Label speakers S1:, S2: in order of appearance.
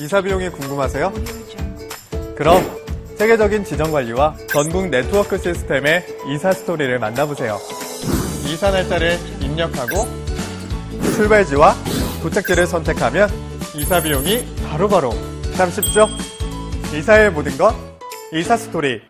S1: 이사 비용이 궁금하세요? 그럼 세계적인 지정 관리와 전국 네트워크 시스템의 이사 스토리를 만나보세요. 이사 날짜를 입력하고 출발지와 도착지를 선택하면 이사 비용이 바로바로 참 쉽죠? 이사의 모든 것 이사 스토리